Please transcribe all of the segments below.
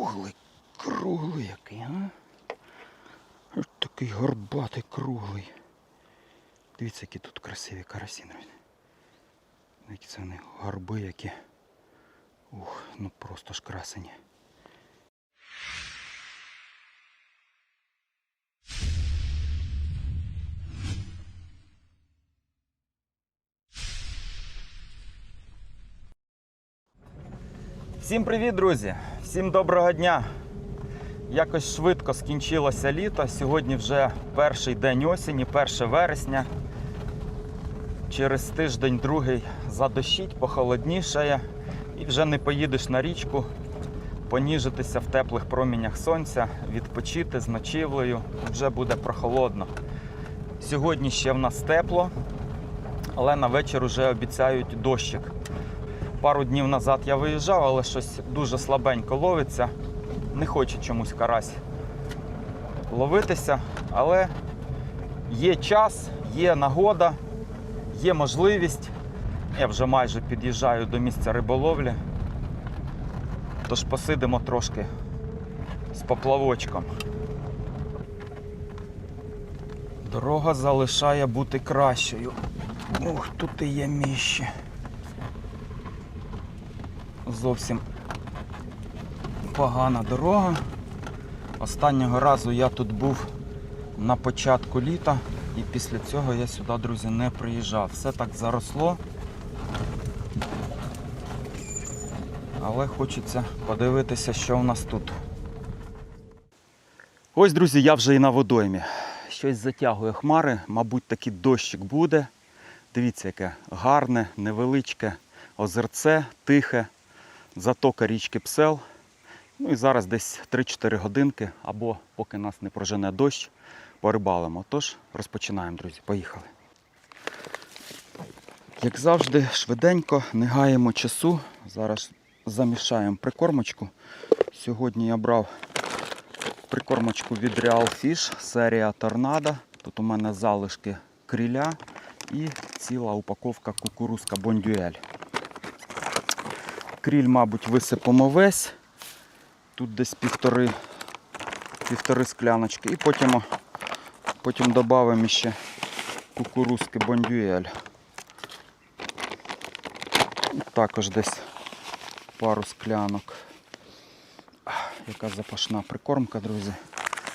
круглий, круглий який, а? Ось такий горбатий круглий. Дивіться, які тут красиві карасі. Які це вони горби які. Ух, ну просто ж красені. Всім привіт, друзі! Всім доброго дня! Якось швидко скінчилося літо. Сьогодні вже перший день осені, 1 вересня. Через тиждень другий задощить, похолоднішає і вже не поїдеш на річку, поніжитися в теплих промінях сонця, відпочити з ночівлею. Вже буде прохолодно. Сьогодні ще в нас тепло, але на вечір вже обіцяють дощик. Пару днів назад я виїжджав, але щось дуже слабенько ловиться. Не хоче чомусь карась ловитися, але є час, є нагода, є можливість. Я вже майже під'їжджаю до місця риболовлі. Тож посидимо трошки з поплавочком. Дорога залишає бути кращою. Ух, тут і є міще зовсім погана дорога. Останнього разу я тут був на початку літа і після цього я сюди, друзі, не приїжджав. Все так заросло. Але хочеться подивитися, що у нас тут. Ось, друзі, я вже і на водоймі. Щось затягує хмари, мабуть, такий дощик буде. Дивіться, яке гарне, невеличке озерце, тихе затока річки Псел. Ну і зараз десь 3-4 годинки, або поки нас не прожене дощ, порибалимо. Тож розпочинаємо, друзі. Поїхали. Як завжди, швиденько, не гаємо часу. Зараз замішаємо прикормочку. Сьогодні я брав прикормочку від Real Fish, серія Торнадо. Тут у мене залишки кріля і ціла упаковка кукурузка Бондюель. Кріль, мабуть, висипемо весь. Тут десь півтори, півтори скляночки. І потім, потім додамо ще кукурузки бондюель. Також десь пару склянок. Яка запашна прикормка, друзі.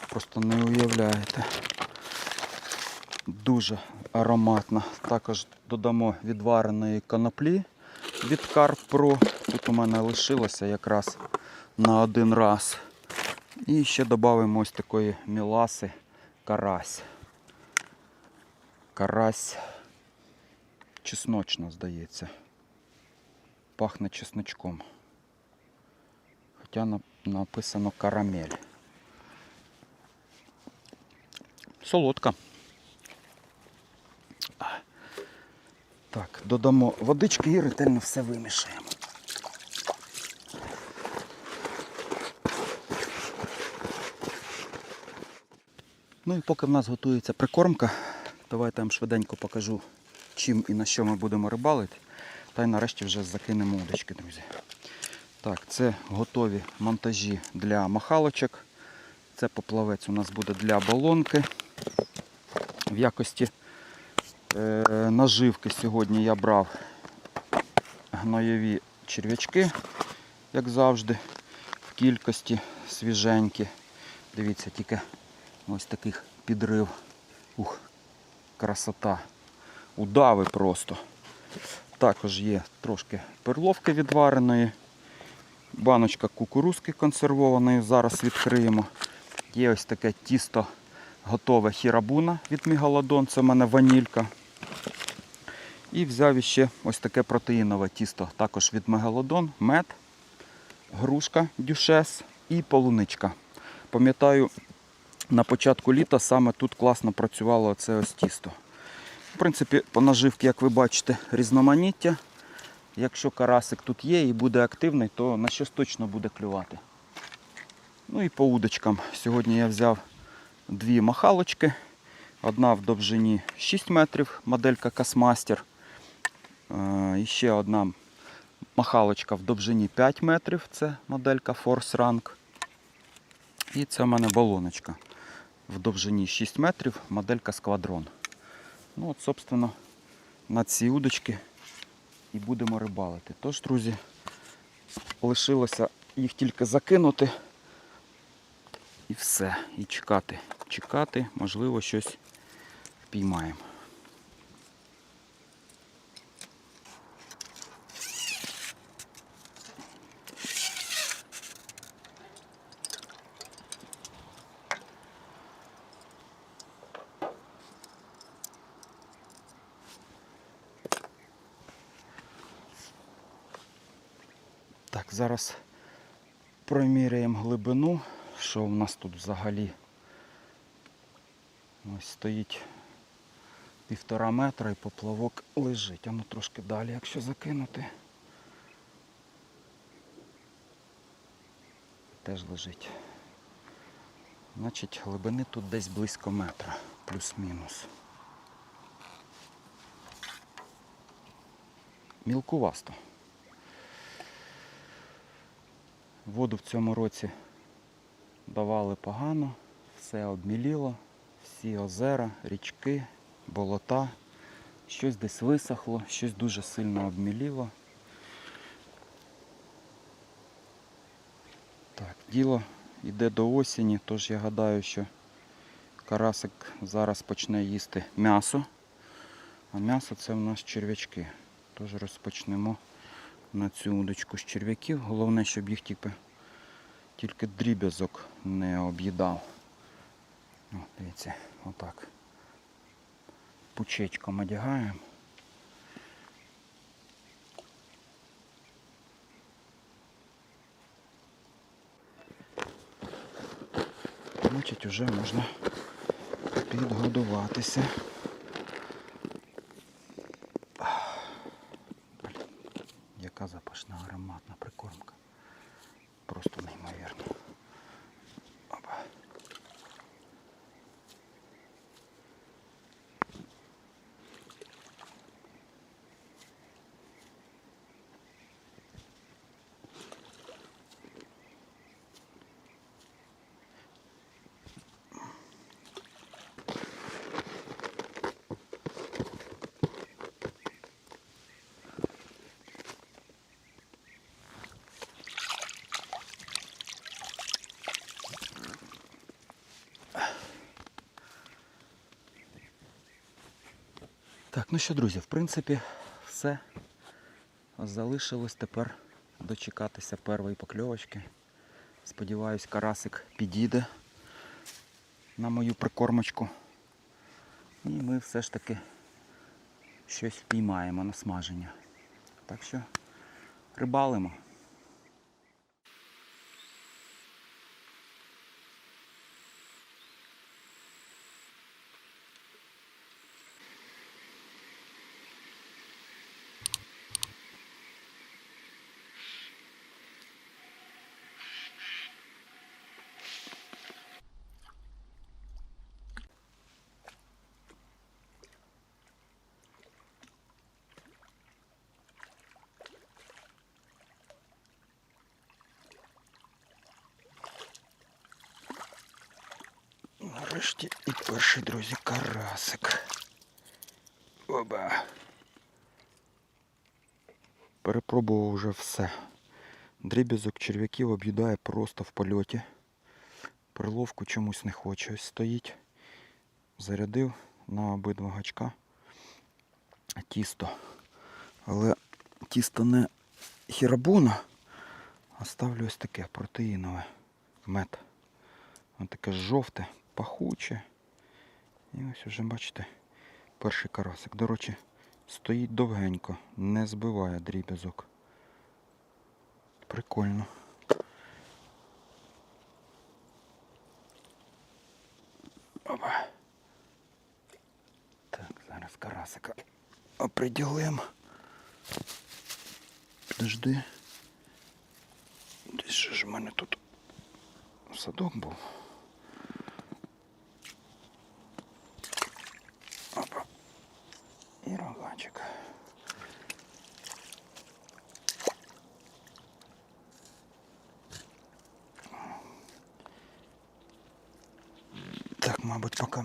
Просто не уявляєте. Дуже ароматна. Також додамо відвареної коноплі від Carp Pro. Тут у мене лишилося якраз на один раз. І ще додамо ось такої міласи карась. Карась чесночна, здається. Пахне чесночком. Хоча написано карамель. Солодка. Так, додамо водички і ретельно все вимішаємо. Ну і поки в нас готується прикормка, давайте я вам швиденько покажу, чим і на що ми будемо рибалити. Та й нарешті вже закинемо удочки, друзі. Так, це готові монтажі для махалочок. Це поплавець у нас буде для балонки. В якості Е, наживки сьогодні я брав гноєві черв'ячки, як завжди, в кількості свіженькі. Дивіться, тільки ось таких підрив. Ух, красота. Удави просто. Також є трошки перловки відвареної, баночка кукурузки консервованої, зараз відкриємо. Є ось таке тісто готове хірабуна від Мігалодон, це в мене ванілька. І взяв іще ось таке протеїнове тісто, також від Мегалодон, мед, грушка дюшес і полуничка. Пам'ятаю, на початку літа саме тут класно працювало це ось тісто. В принципі, по наживці, як ви бачите, різноманіття. Якщо карасик тут є і буде активний, то на щось точно буде клювати. Ну і по удочкам. Сьогодні я взяв дві махалочки. Одна в довжині 6 метрів, моделька Касмастер. Е, І ще одна махалочка в довжині 5 метрів, це моделька Force Rank. І це в мене балоночка в довжині 6 метрів, моделька Сквадрон. Ну от, собственно, на ці удочки і будемо рибалити. Тож, друзі, лишилося їх тільки закинути і все. І чекати. Чекати, можливо, щось впіймаємо. Зараз проміряємо глибину, що в нас тут взагалі. Ось стоїть півтора метра і поплавок лежить. А ну трошки далі, якщо закинути. Теж лежить. Значить, глибини тут десь близько метра, плюс-мінус. Мілкувасто. Воду в цьому році давали погано, все обміліло, всі озера, річки, болота, щось десь висохло, щось дуже сильно обміліло. Так, діло йде до осені, тож я гадаю, що карасик зараз почне їсти м'ясо, а м'ясо це в нас черв'ячки. Тож розпочнемо на цю удочку з черв'яків. Головне, щоб їх тільки, тільки дріб'язок не об'їдав. О, дивіться, отак. Пучечком одягаємо. Значить, вже можна підгодуватися. Блін, яка запашна ароматна прикормка. Просто неймовірно. Опа. Так, ну що, друзі, в принципі, все. Залишилось тепер дочекатися першої покльовочки. Сподіваюсь, карасик підійде на мою прикормочку. І ми все ж таки щось впіймаємо на смаження. Так що рибалимо. Нарешті і перший, друзі, карасик. Оба. Перепробував вже все. Дріб'язок черв'яків об'їдає просто в польоті. Приловку чомусь не хоче. Ось стоїть. Зарядив на обидва гачка тісто. Але тісто не хірабуна, а ставлю ось таке протеїнове мед. Ось таке жовте, пахуче. І ось уже, бачите, перший карасик. До речі, стоїть довгенько, не збиває дріб'язок. Прикольно. Опа. Так, зараз карасика оприділимо. Підожди. Десь же ж в мене тут садок був. Опа. І роганчик.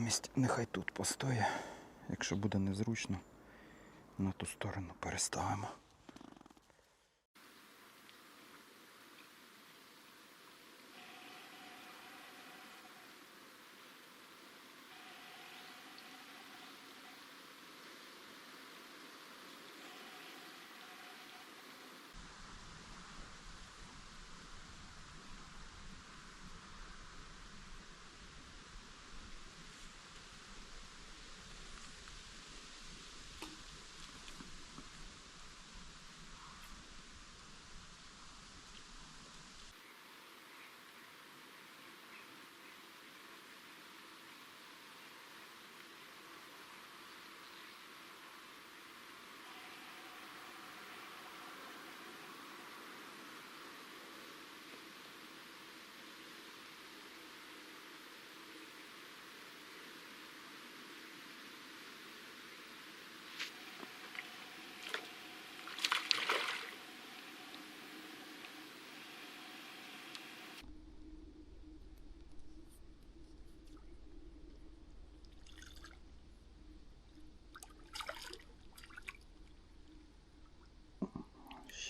Місць нехай тут постоє. Якщо буде незручно, на ту сторону переставимо.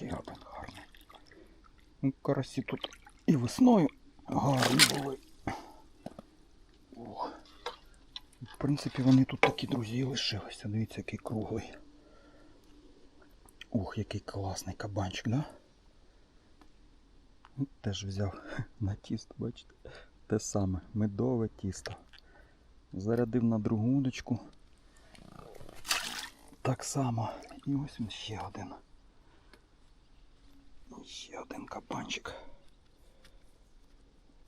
Ще гарний. Ну, карасі тут і весною гарні були. Ох. В принципі, вони тут такі друзі лишилися. Дивіться, який круглий. Ух, який класний кабанчик, да? Ну, Теж взяв на тісто, бачите? Те саме, медове тісто. Зарядив на другу удочку. Так само. І ось він ще один. Ще один кабанчик.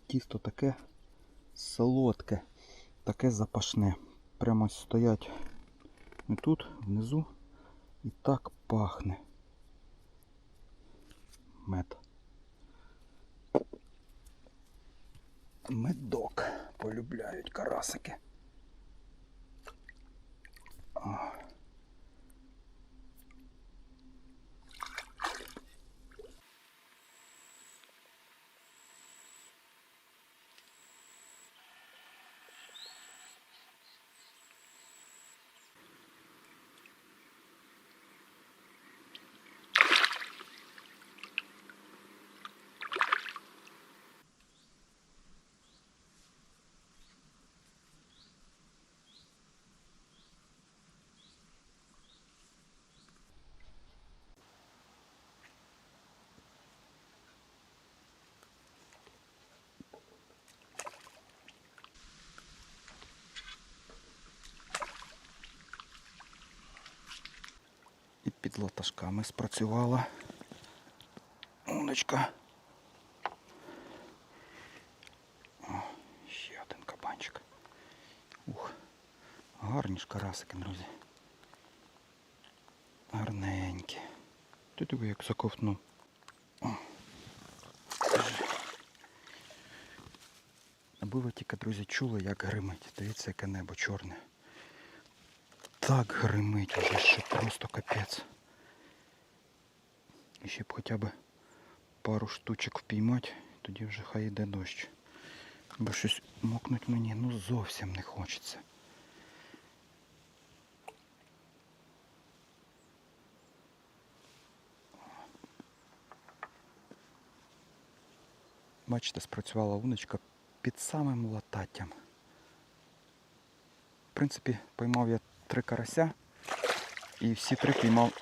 Тісто таке солодке, таке запашне. Прямо стоять і тут, внизу, і так пахне. Мед. Медок полюбляють карасики. О. під латашками спрацювала. Удочка. О, ще один кабанчик. Ух, гарні ж карасики, друзі. Гарненькі. Ти диви, як заковтнув. Аби ви тільки, друзі, чули, як гримить. Дивіться, яке небо чорне. Так гримить уже, що просто капець. І ще б хоча б пару штучок впіймати, тоді вже хай йде дощ. Бо щось мокнуть мені ну зовсім не хочеться. Бачите, спрацювала удочка під самим лататтям. В принципі, поймав я три карася і всі три піймав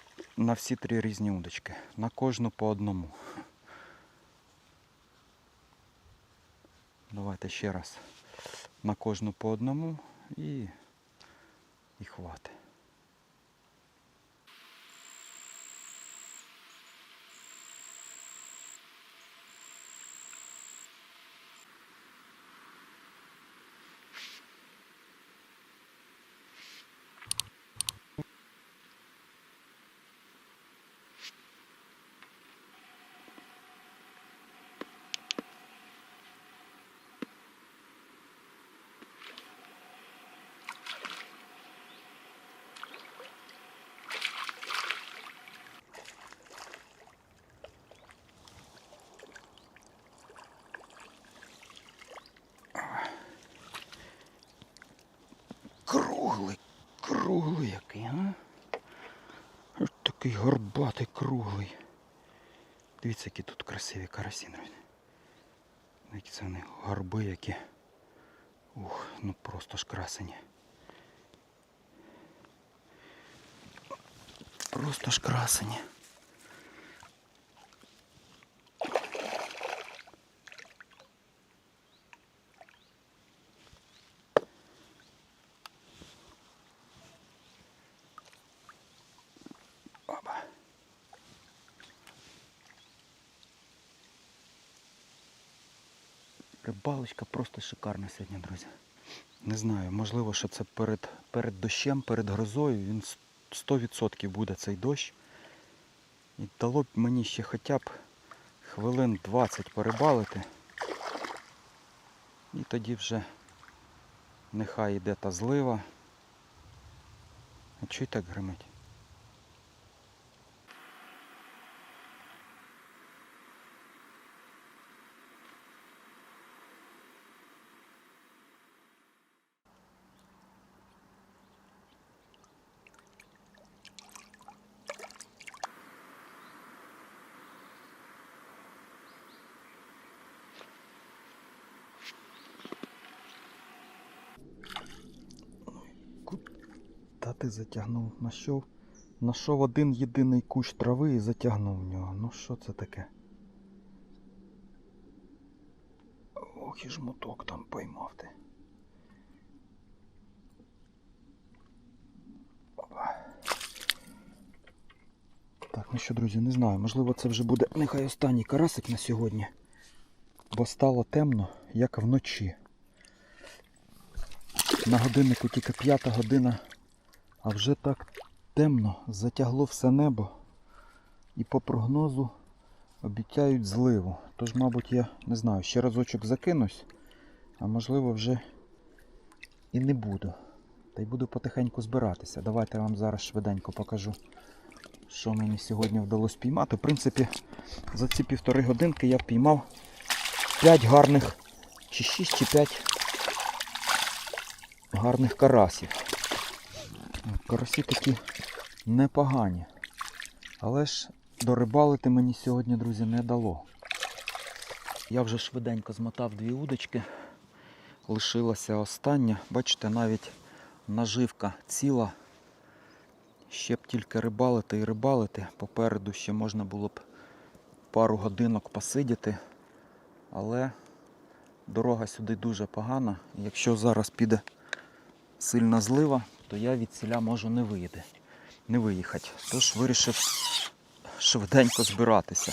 на всі три різні удочки. На кожну по одному. Давайте ще раз. На кожну по одному і, і хватить. Круглий який, а? Ось такий горбатий, круглий. Дивіться, які тут красиві карасі, друзі. Це вони горби які. Ух, ну просто ж красені. Просто ж красені. Рибалочка просто шикарна сьогодні, друзі. Не знаю, можливо, що це перед, перед дощем, перед грозою. Він 100% буде цей дощ. І дало б мені ще хоча б хвилин 20 порибалити. І тоді вже нехай йде та злива. А чого так гримить? Ти затягнув, нашов, нашов один єдиний кущ трави і затягнув в нього. Ну що це таке? Ох і жмуток там поймав ти. Так, ну що, друзі, не знаю. Можливо, це вже буде нехай останній карасик на сьогодні. Бо стало темно, як вночі. На годиннику тільки п'ята година, а вже так темно, затягло все небо. І по прогнозу обіцяють зливу. Тож, мабуть, я не знаю, ще разочок закинусь, а можливо вже і не буду. Та й буду потихеньку збиратися. Давайте я вам зараз швиденько покажу, що мені сьогодні вдалося піймати. В принципі, за ці півтори годинки я піймав 5 гарних, чи 6, чи 5 гарних карасів. Карасі такі непогані. Але ж дорибалити мені сьогодні, друзі, не дало. Я вже швиденько змотав дві удочки. Лишилася остання. Бачите, навіть наживка ціла. Ще б тільки рибалити і рибалити. Попереду ще можна було б пару годинок посидіти. Але дорога сюди дуже погана. Якщо зараз піде сильна злива, то я від селя можу не вийти, не виїхати. Тож вирішив швиденько збиратися.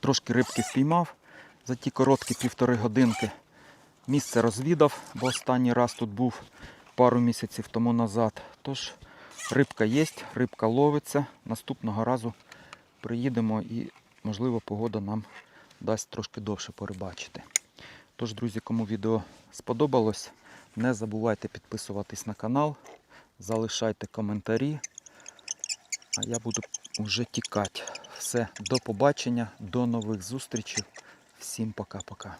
Трошки рибки впіймав за ті короткі півтори годинки. Місце розвідав, бо останній раз тут був пару місяців тому назад. Тож рибка є, рибка ловиться. Наступного разу приїдемо і, можливо, погода нам дасть трошки довше порибачити. Тож, друзі, кому відео сподобалось, не забувайте підписуватись на канал, залишайте коментарі. А я буду вже тікати. Все, до побачення, до нових зустрічей. Всім пока-пока.